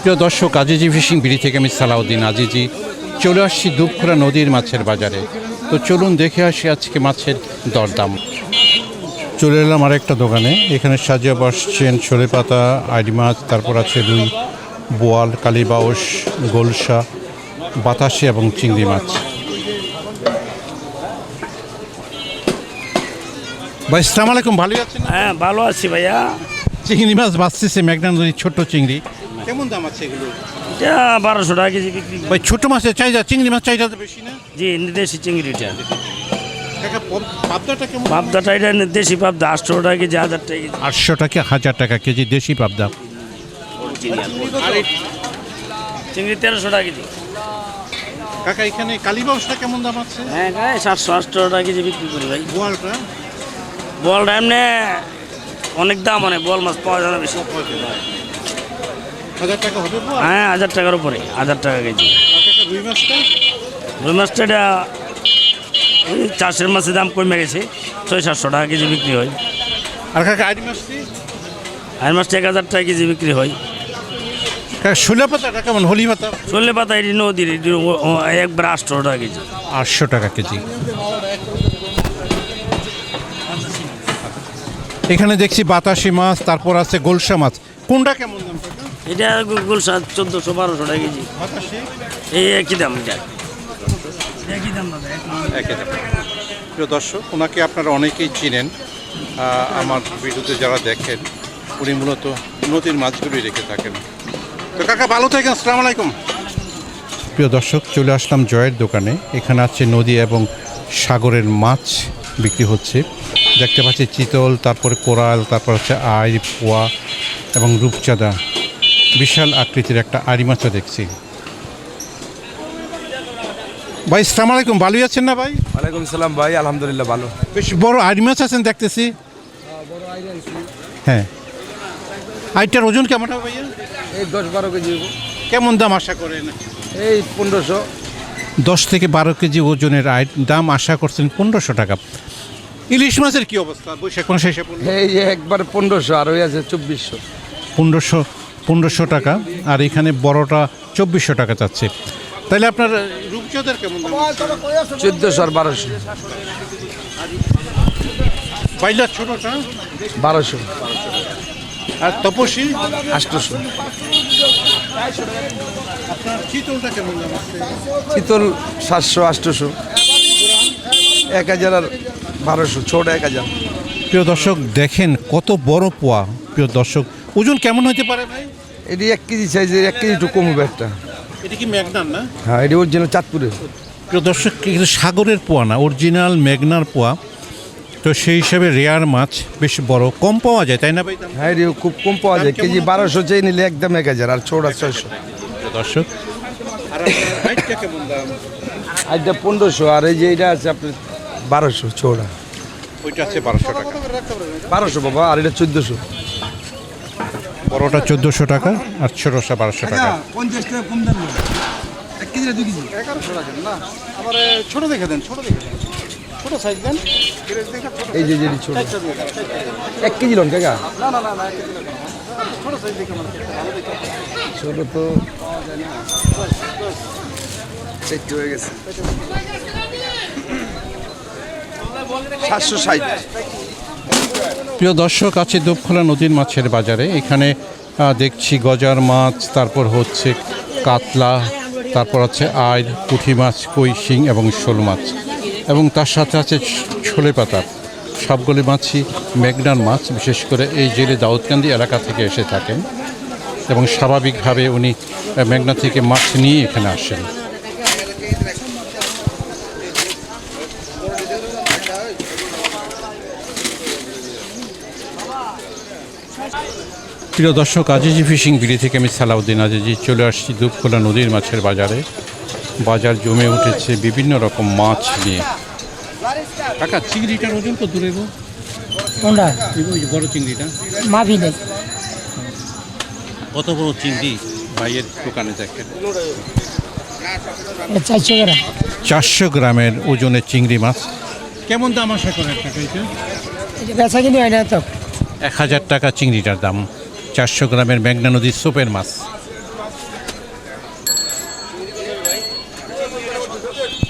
প্রিয় দর্শক আজিজি ফিশিং বিড়ি থেকে আমি সালাউদ্দিন আজিজি। চলে আসছি দুপখোলা নদীর মাছের বাজারে। তো চলুন দেখে আসি আজকে মাছের দরদাম। চলে এলাম আরেকটা দোকানে। এখানে সাজিয়ে বসছেন ছোলে পাতা আইডি মাছ তারপর আছে রুই বোয়াল কালীবাউস গোলসা বাতাসি এবং চিংড়ি মাছ। ভাই সালাম আলাইকুম। ভালোই আছেন? হ্যাঁ ভালো আছি ভাইয়া। চিংড়ি মাছ বাঁচতেছে মেঘনা নদীর ছোট্ট চিংড়ি। কেমন দাম আছে এগুলো? এটা বারোশো টাকা কেজি বিক্রি করি। ভাই ছোট মাছের চাহিদা চিংড়ি মাছ চাহিদা তো বেশি না? জি দেশি চিংড়িটা কাকা পপ- পাবদাটা কেমন? পাবদাটা এটা দেশি পাবদা আটশো টাকা কেজি হাজার টাকা কেজি। আটশো টাকা হাজার টাকা কেজি দেশি পাবদা। আর চিংড়ি তেরোশো টাকা কেজি। কাকা এখানে কালীবাউসটা কেমন দাম আছে? হ্যাঁ সাতশো আটশো টাকা কেজি বিক্রি করি ভাই। বোয়ালটা? বলটা এমনি অনেক দাম অনেক বল মাছ পাওয়া যায় না বেশি। হাজার টাকা হবে হ্যাঁ হাজার টাকার উপরে হাজার টাকা কেজি। আর রুই মাছটা? রুই মাছটা এটা ওই চাষের মাছের দাম কমে গেছে ছয় সাতশো টাকা কেজি বিক্রি হয়। আর কাকা মাছটি? এক হাজার টাকা কেজি বিক্রি হয়। পাতাটা কেমন হলি পাতা? চললে পাতা এটি নদীর এটি একবার আটশো টাকা কেজি। আটশো টাকা কেজি। এখানে দেখছি বাতাসি মাছ তারপর আছে গোলসা মাছ। কোনটা কেমন? এটা গুলশা চোদ্দোশো বারোশো টাকা কেজি। এই একই দাম এটা। একই দাম দাদা একে প্রিয় দর্শক ওনাকে আপনারা অনেকেই চিনেন। আমার ভিডিওতে যারা দেখেন উনি মূলত নদীর মাছগুলোই রেখে থাকেন। তো কাকা ভালো থাকেন আসসালামু আলাইকুম। প্রিয় দর্শক চলে আসলাম জয়ের দোকানে। এখানে আছে নদী এবং সাগরের মাছ বিক্রি হচ্ছে। দেখতে পাচ্ছি চিতল তারপরে কোরাল তারপর হচ্ছে আই পোয়া এবং রূপচাঁদা। বিশাল আকৃতির একটা আড়ি মাছও দেখছি। ভাই সালাম আলাইকুম। ভালোই আছেন না ভাই? ওয়ালাইকুম সালাম ভাই আলহামদুলিল্লাহ ভালো। বেশ বড় আড়ি মাছ আছেন দেখতেছি। হ্যাঁ। আইটার ওজন কেমন হবে ভাইয়া? এই দশ বারো কেজি। কেমন দাম আশা করেন? এই পনেরোশো। দশ থেকে বারো কেজি ওজনের দাম আশা করছেন পনেরোশো টাকা। ইলিশ মাছের কি অবস্থা? বৈশাখ মাসে এই একবার পনেরোশো আর ওই আছে চব্বিশশো। পনেরোশো পনেরোশো টাকা আর এখানে বড়টা চব্বিশশো টাকা চাচ্ছে। তাহলে আপনার রূপচাঁদের কেমন চোদ্দোশো আর বারোশো। পাইলা ছোটোটা? বারোশো। আর তপসী আষ্টশো। চিতলটা কেমন দাম সাতশো আষ্টশো। এক হাজার আর বারোশো ছোট এক হাজার। প্রিয় দর্শক দেখেন কত বড় পোয়া। প্রিয় দর্শক ওজন কেমন হতে পারে ভাই? এটি এক কেজি সাইজের এক কেজি একটু কমবে একটা। এটা কি ম্যাগনার না? হ্যাঁ এটি অরিজিনাল চাঁদপুরের। প্রিয় দর্শক কিন্তু সাগরের পোয়া না অরিজিনাল মেঘনার পোয়া। তো সেই হিসাবে রেয়ার মাছ বেশ বড় কম পাওয়া যায় তাই না ভাই? হ্যাঁ খুব কম পাওয়া যায়। কেজি বারোশো চেয়ে নিলে একদম এক হাজার আর ছোট ছয়শো। দর্শক আজটা পনেরোশো আর এই যে এটা আছে আপনার বারোশো ছোটা। ওইটা আছে বারোশো টাকা। বারোশো বাবা আর এটা চোদ্দোশো। বড়টা চোদ্দোশো টাকা আর ছোটোটা বারোশো টাকা। পঞ্চাশ টাকা কম দাম এক কেজি দু কেজি? আমার ছোট দেখে দেন ছোট দেখে দেন। ছোট সাইজ দেন। এই যে যেটি ছোট। এক কেজি লন কাকা? ছোট তো। একটু হয়ে গেছে। সাতশো ষাট। প্রিয় দর্শক আছে দুপখোলা নদীর মাছের বাজারে। এখানে দেখছি গজার মাছ, তারপর হচ্ছে কাতলা, তারপর আছে আইল পুঁটি মাছ, কই শিং এবং শোল মাছ। এবং তার সাথে আছে ছোলে পাতা। সবগুলি মাছই মেঘনার মাছ, বিশেষ করে এই জেলে দাউদকান্দি এলাকা থেকে এসে থাকেন। এবং স্বাভাবিকভাবে উনি মেঘনা থেকে মাছ নিয়ে এখানে আসেন। প্রিয় দর্শক আজিজি ফিশিং বিড়ি থেকে আমি সালাউদ্দিন আজিজি চলে আসছি দুপখোলা নদীর মাছের বাজারে। বাজার জমে উঠেছে বিভিন্ন রকম মাছ নিয়ে। কাকা চিংড়িটার ওজন তো দূরে গো? কোনটা? বড় চিংড়িটা। মাফি নেই কত বড় চিংড়ি? ভাইয়ের দোকানে দেখেন। চারশো গ্রাম। চারশো গ্রামের ওজনের চিংড়ি মাছ। কেমন দাম আশা করেন টাকা এটা? বেচা কিনে হয় না তো। এক হাজার টাকা চিংড়িটার দাম। চারশো গ্রামের মেঘনা নদীর সোপের মাছ।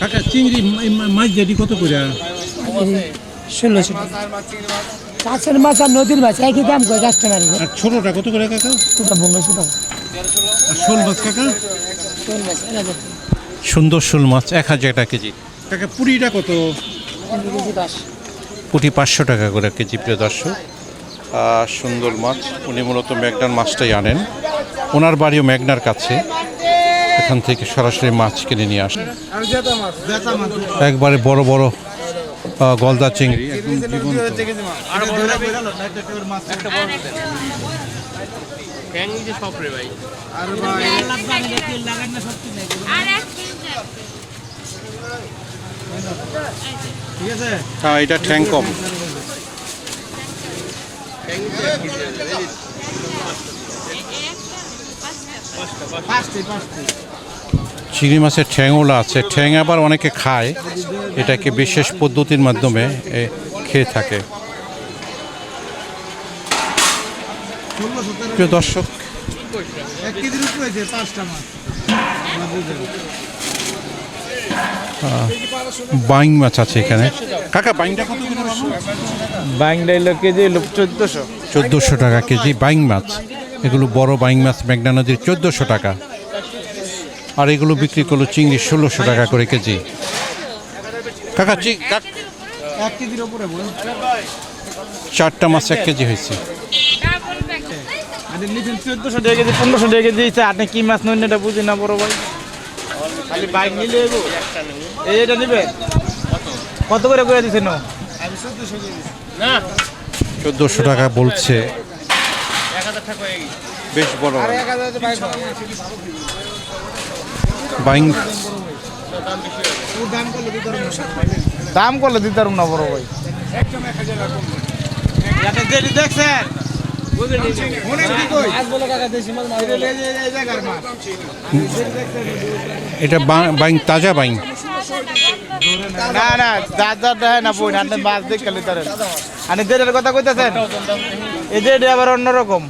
কাকা চিংড়ি মাছ যেটি কত করে? ষোলোশো কাছের মাছ আর নদীর মাছ একই দাম করে দশ টাকা আর ছোটোটা কত করে কাকা? ওটা পনেরোশো আর শোল মাছ কাকা? সুন্দর শোল মাছ এক হাজার টাকা কেজি। কাকা পুরিটা কত? পুটি পাঁচশো টাকা করে কেজি প্রিয় দর্শক। সুন্দর মাছ। উনি মূলত মেঘনার মাছটাই আনেন। ওনার বাড়িও মেঘনার কাছে। এখান থেকে সরাসরি মাছ কিনে নিয়ে আসেন। একবারে বড় বড় গলদা চিংড়ি একদম। হ্যাঁ এটা ঠ্যাং কম। চিংড়ি মাছের ঠ্যাংওলা আছে। ঠ্যাং আবার অনেকে খায়। এটাকে বিশেষ পদ্ধতির মাধ্যমে খেয়ে থাকে। দর্শক বাইং মাছ আছে এখানে। কাকা বাইংটা কত করে? বাংলা এলো কেজি এলো চোদ্দোশো। চোদ্দোশো টাকা কেজি বাইং মাছ। এগুলো বড় বাইং মাছ মেঘনা নদীর চোদ্দোশো টাকা। আর এগুলো বিক্রি করল চিংড়ি ষোলোশো টাকা করে কেজি। কাকা চারটা মাছ এক কেজি হয়েছে। চোদ্দোশো টাকা কেজি পনেরোশো টাকা কেজি আপনি কি মাছ নেন এটা বুঝি না বড় ভাই? খালি বাইক নিলে এটা নেবে কত করে করে দিচ্ছেন চোদ্দোশো টাকা বলছে। বেশ বড় বাইং দাম করলে দিতে পারুন না বড় ভাই। দেখছেন। এটা বাইং তাজা বাইং। না না যা যা দেয় না বই আপনি মাছ দেখে খালি তারেন আপনি যেটার কথা কইতেছেন? এই যে এটা আবার অন্যরকম।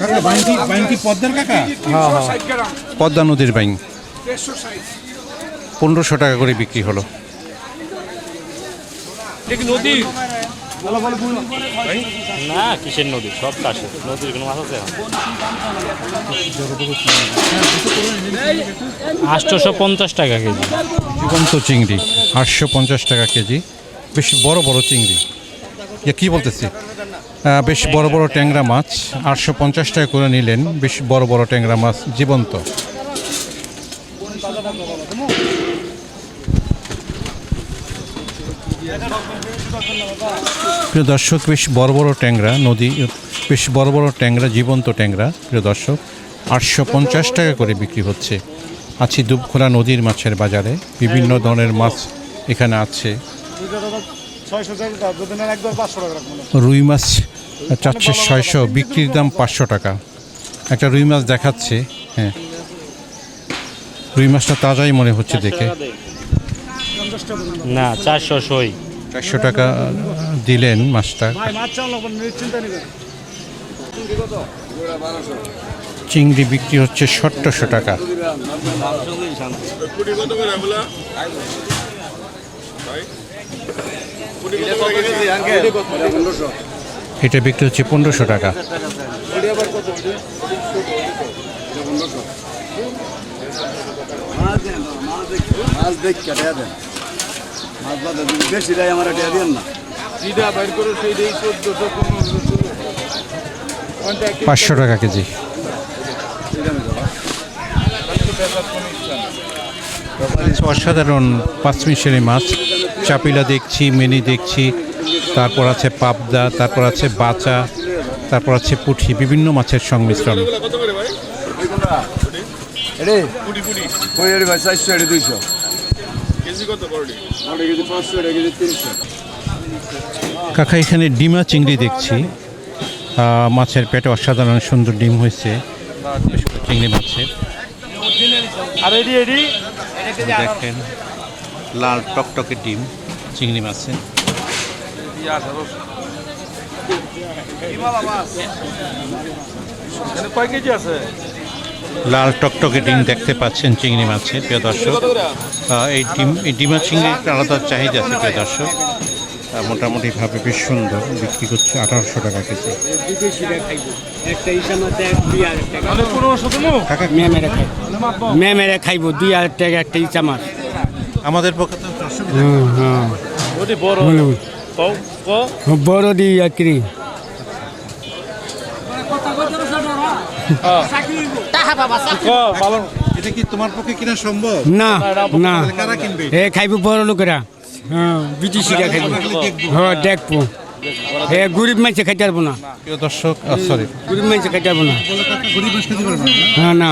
কাকা বাইং কি বাইং কি পদ্মার কাকা? পদ্মা নদীর বাইং। পনেরোশো টাকা করে বিক্রি হলো। না কিসের নদী? সব চাষে নদীর কোনো মাছ আছে আটশোশো পঞ্চাশ টাকা কেজি। জীবন্ত চিংড়ি আটশো পঞ্চাশ টাকা কেজি। বেশ বড় বড় চিংড়ি। ইয়ে কী বলতেছি? বেশ বড় বড় ট্যাংরা মাছ। আটশো পঞ্চাশ টাকা করে নিলেন। বেশ বড় বড় ট্যাংরা মাছ। জীবন্ত। প্রিয় দর্শক, বেশ বড় বড় ট্যাংরা, নদী, বেশ বড় বড় ট্যাংরা, জীবন্ত ট্যাংরা, প্রিয় দর্শক, আটশো পঞ্চাশ টাকা করে বিক্রি হচ্ছে। আছি দুবখোলা নদীর মাছের বাজারে। বিভিন্ন ধরনের মাছ এখানে আছে। রুই মাছ চাচ্ছে ছয়শো, বিক্রির দাম পাঁচশো টাকা। একটা রুই মাছ দেখাচ্ছে হ্যাঁ। রুই মাছটা তাজাই মনে হচ্ছে দেখে। না চারশো সই চারশো টাকা দিলেন মাছটা চিংড়ি বিক্রি হচ্ছে সত্তরশো টাকা এটা বিক্রি হচ্ছে পনেরোশো টাকা মাছ দেখ মাছ যদি বেশি দেয় আমার এটা দেন না পাঁচশো টাকা কেজি। অসাধারণ পাঁচমিশালি মাছ। চাপিলা দেখছি মিনি দেখছি তারপর আছে পাবদা তারপর আছে বাচা তারপর আছে পুঁঠি বিভিন্ন মাছের সংমিশ্রণ। ভাই? চারশো কেজি পাঁচশো কেজি তিনশো। কাকা এখানে ডিমা চিংড়ি দেখছি। মাছের পেটে অসাধারণ সুন্দর ডিম হয়েছে। চিংড়ি মাছের দেখেন লাল টকটকে ডিম চিংড়ি মাছে। কয় কেজি আছে? লাল টকটকে ডিম দেখতে পাচ্ছেন চিংড়ি মাছের প্রিয় দর্শক। এই ডিম এই ডিমা চিংড়ির একটা আলাদা চাহিদা আছে প্রিয় দর্শক। মোটামুটিভাবে বেশ সুন্দর বিক্রি করছে আঠারোশো টাকা কেজি। কাকা মেমেরে খাই। মেমেরে খাইব দুই হাজার টাকা একটা ইচ্ছা মাছ আমাদের পক্ষে তো বড় দি একরি এটা কি তোমার পক্ষে কিনা সম্ভব? না না। এ খাইব বড় লোকেরা। হ্যাঁ বিদেশিরা খাইব। হ্যাঁ দেখব। গরিব মানুষে খাইতে পারব না। দর্শক সরি গরিব মানুষে খাইতে পারব না। গরিব মানুষ খেতে পারবে না? হ্যাঁ না।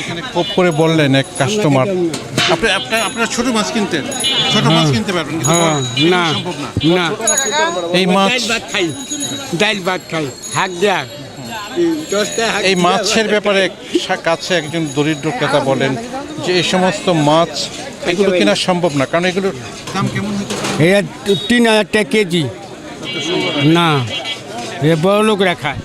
এখানে কোপ করে বললেন এক কাস্টমার আপনি আপনার ছোট মাছ কিনতেন ছোট মাছ কিনতে পারবেন হ্যাঁ না না। না। এই মাছ ভাত খাই। ডাইল ভাত খাই। হাক দেয়া। এই মাছের ব্যাপারে কাছে একজন দরিদ্র ক্রেতা বলেন যে এই সমস্ত মাছ এগুলো কেনা সম্ভব না, কারণ এগুলো দাম তিন হাজার টাকা কেজি। না, এ বড় লোক খায়